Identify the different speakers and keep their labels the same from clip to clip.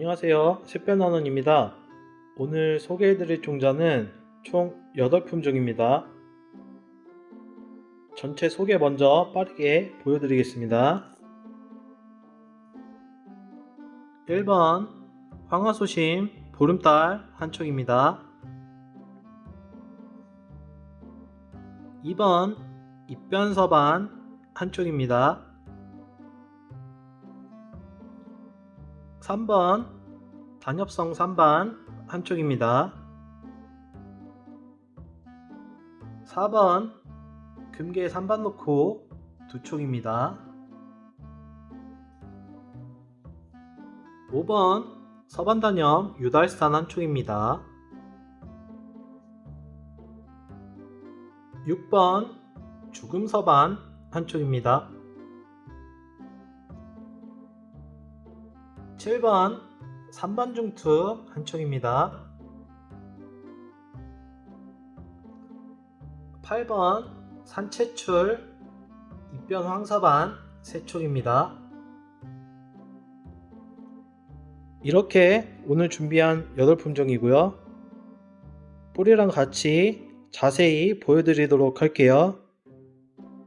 Speaker 1: 안녕하세요. 샛별나원입니다. 오늘 소개해드릴 종자는 총 8품 종입니다. 전체 소개 먼저 빠르게 보여드리겠습니다. 1번 황화소심 보름달 한 촉입니다. 2번 입변서반 한 촉입니다. 3번 단엽성 3반 한쪽입니다. 4번 금계 3반 놓고 두 촉입니다. 5번 서반 단염 유달산 한 촉입니다. 6번 죽음 서반 한 촉입니다. 7번 3번 중투 한 촉입니다. 8번 산채출 입변 황사반 세 촉입니다. 이렇게 오늘 준비한 8품종이고요. 뿌리랑 같이 자세히 보여드리도록 할게요.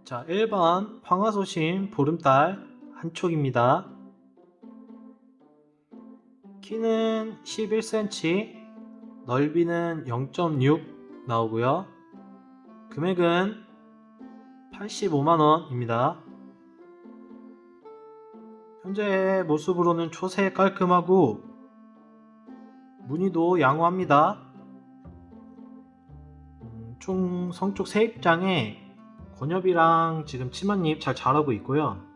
Speaker 1: 자, 1번 황화소심 보름달 한 촉입니다. 키는 11cm, 넓이는 0.6 나오고요. 금액은 85만원입니다. 현재 모습으로는 초세 깔끔하고 무늬도 양호합니다. 음, 총 성쪽 세입장에 권엽이랑 지금 치마잎 잘 자라고 있고요.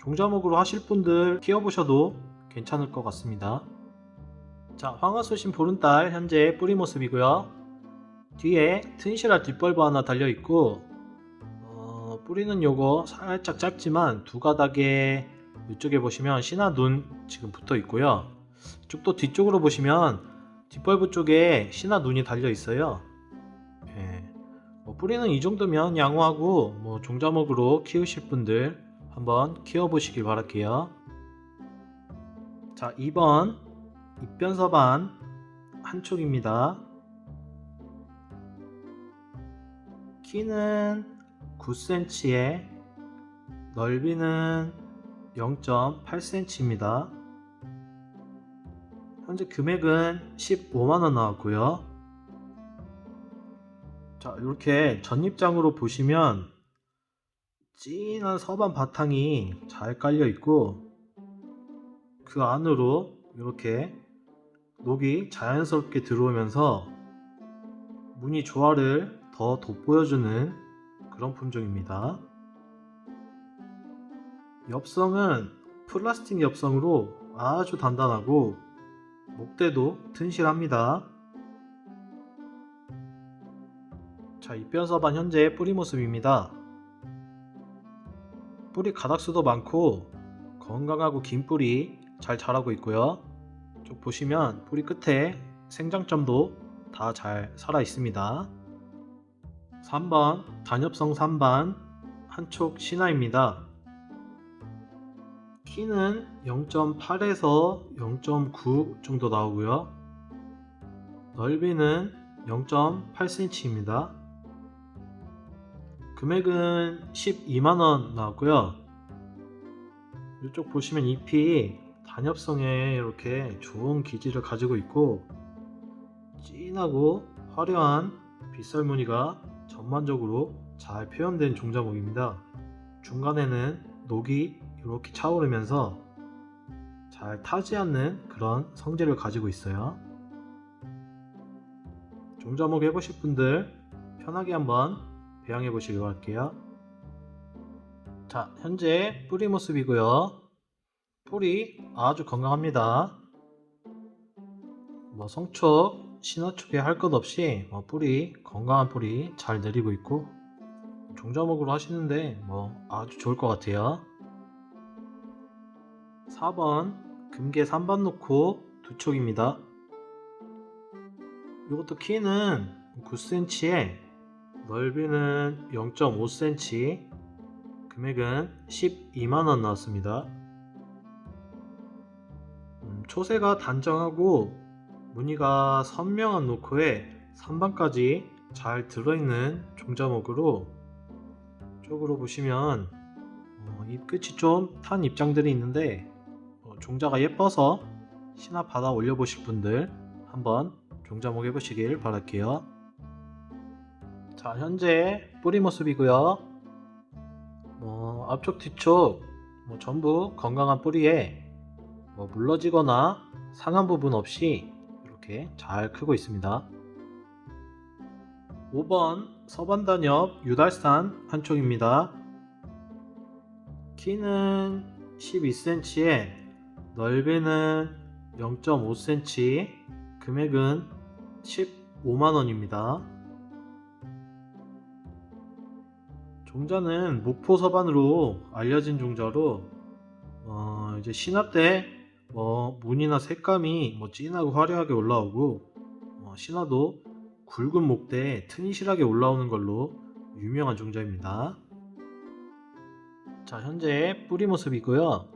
Speaker 1: 종자목으로 하실 분들 키워보셔도 괜찮을 것 같습니다. 자, 황화수심 보름달 현재 뿌리 모습이고요. 뒤에 튼실한 뒷벌브 하나 달려있고 어, 뿌리는 요거 살짝 짧지만 두 가닥에 이쪽에 보시면 신화 눈 지금 붙어 있고요. 이쪽도 뒤쪽으로 보시면 뒷벌브 쪽에 신화 눈이 달려 있어요. 예. 뭐 뿌리는 이 정도면 양호하고 뭐 종자목으로 키우실 분들 한번 키워보시길 바랄게요. 자, 2번 입변서반 한 촉입니다. 키는 9cm에 넓이는 0.8cm입니다. 현재 금액은 15만원 나왔고요. 자, 이렇게 전입장으로 보시면 진한 서반 바탕이 잘 깔려 있고 그 안으로 이렇게 녹이 자연스럽게 들어오면서 무늬 조화를 더 돋보여주는 그런 품종입니다. 엽성은 플라스틱 엽성으로 아주 단단하고 목대도 튼실합니다. 자, 입변서반 현재 뿌리 모습입니다. 뿌리 가닥수도 많고 건강하고 긴 뿌리 잘 자라고 있고요. 쭉 보시면 뿌리 끝에 생장점도 다 잘 살아 있습니다. 3번 단엽성 3반 한촉 신화입니다. 키는 0.8에서 0.9 정도 나오고요. 넓이는 0.8cm입니다. 금액은 12만원 나왔고요. 이쪽 보시면 잎이 단엽성에 이렇게 좋은 기질을 가지고 있고 진하고 화려한 빗살 무늬가 전반적으로 잘 표현된 종자목입니다. 중간에는 녹이 이렇게 차오르면서 잘 타지 않는 그런 성질을 가지고 있어요. 종자목 해보실 분들 편하게 한번 배양해 보시길 바랄게요. 자, 현재 뿌리 모습이고요. 뿌리 아주 건강합니다. 뭐 성촉, 신화촉에 할 것 없이 뭐 뿌리 건강한 뿌리 잘 내리고 있고 종자목으로 하시는데 뭐 아주 좋을 것 같아요. 4번 금계 3번 놓고 두 촉입니다. 이것도 키는 9cm에 넓이는 0.5cm 금액은 12만원 나왔습니다. 초세가 단정하고 무늬가 선명한 노크에 선반까지 잘 들어있는 종자목으로 쪽으로 보시면 어, 이 끝이 좀 탄 입장들이 있는데 어, 종자가 예뻐서 신화 받아 올려보실 분들 한번 종자목 해보시길 바랄게요. 자 현재 뿌리 모습이고요. 뭐 앞쪽 뒤쪽 뭐 전부 건강한 뿌리에 뭐 물러지거나 상한 부분 없이 이렇게 잘 크고 있습니다. 5번 서반단엽 유달산 한 촉입니다. 키는 12cm에 넓이는 0.5cm, 금액은 15만원입니다. 종자는 목포 서반으로 알려진 종자로 어, 이제 신화 때 뭐 무늬나 색감이 뭐 진하고 화려하게 올라오고 어, 신화도 굵은 목대에 튼실하게 올라오는 걸로 유명한 종자입니다. 자 현재 뿌리 모습이고요.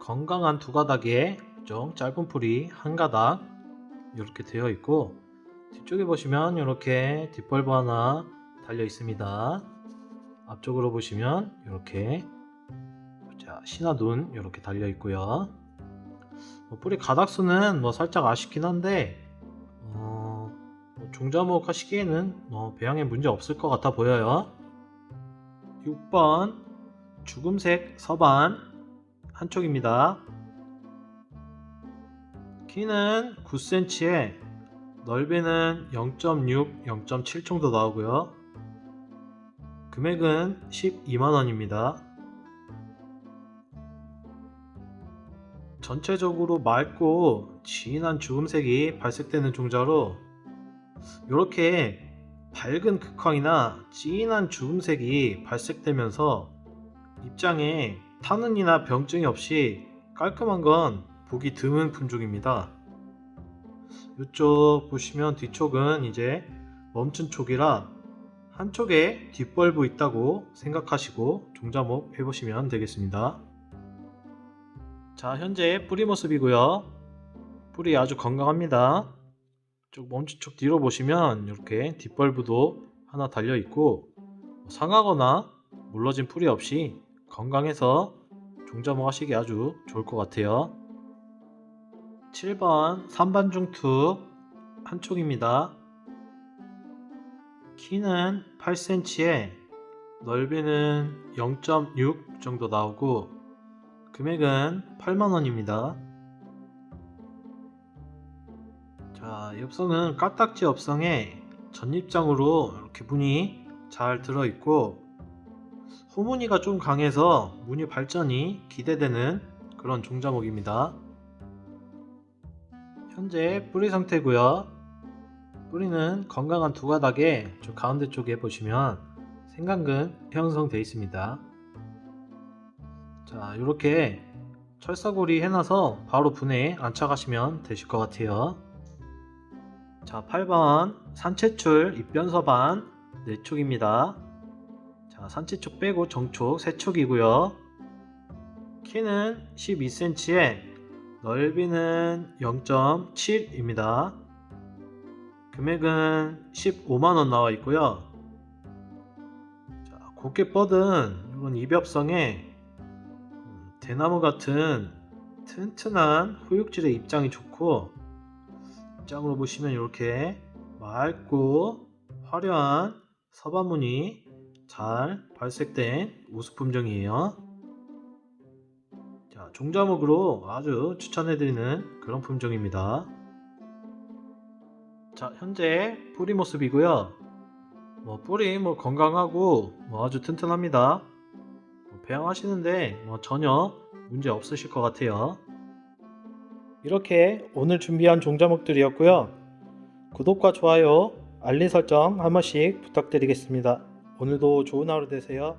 Speaker 1: 건강한 두 가닥에 좀 짧은 뿌리 한 가닥 이렇게 되어 있고 뒤쪽에 보시면 이렇게 뒷벌브 하나 달려 있습니다. 앞쪽으로 보시면 이렇게 자 신화 눈 이렇게 달려 있고요. 뭐 뿌리 가닥수는 뭐 살짝 아쉽긴 한데 어, 뭐 종자목 하시기에는 뭐 배양에 문제 없을 것 같아 보여요. 6번 죽음색 서반 한쪽입니다. 키는 9cm에 넓이는 0.6, 0.7 정도 나오고요. 금액은 12만원입니다. 전체적으로 맑고 진한 주금색이 발색되는 종자로 이렇게 밝은 극황이나 진한 주금색이 발색되면서 입장에 탄흔이나 병증이 없이 깔끔한 건 보기 드문 품종입니다. 이쪽 보시면 뒤쪽은 이제 멈춘 촉이라 한쪽에 뒷벌브 있다고 생각하시고 종자목 해보시면 되겠습니다. 자 현재 뿌리 모습이고요. 뿌리 아주 건강합니다. 쭉촉 뒤로 보시면 이렇게 뒷벌브도 하나 달려 있고 상하거나 물러진 풀이 없이 건강해서 종자목 하시기 아주 좋을 것 같아요. 7번 삼반중투 한쪽입니다. 키는 8cm에 넓이는 0.6 정도 나오고 금액은 8만원입니다. 자, 엽서는 까딱지 엽성에 전입장으로 이렇게 문이 잘 들어있고 호무늬가 좀 강해서 무늬 발전이 기대되는 그런 종자목입니다. 현재 뿌리 상태고요. 뿌리는 건강한 두 가닥에 저 가운데 쪽에 보시면 생강근 형성되어 있습니다. 자, 이렇게 철사고리 해놔서 바로 분해에 안착하시면 되실 것 같아요. 자, 8번 산채출 입변서반 4촉입니다. 자, 산채촉 빼고 정촉 3촉이고요. 키는 12cm에 넓이는 0.7입니다. 금액은 15만원 나와 있고요. 자, 곱게 뻗은 이런 입엽성에 음, 대나무 같은 튼튼한 후육질의 입장이 좋고 입장으로 보시면 이렇게 맑고 화려한 서반무늬 잘 발색된 우수 품종이에요. 자, 종자목으로 아주 추천해드리는 그런 품종입니다. 자, 현재 뿌리 모습이고요. 뭐 뿌리 뭐 건강하고 뭐 아주 튼튼합니다. 뭐 배양하시는데 뭐 전혀 문제 없으실 것 같아요. 이렇게 오늘 준비한 종자목들이었고요. 구독과 좋아요, 알림 설정 한 번씩 부탁드리겠습니다. 오늘도 좋은 하루 되세요.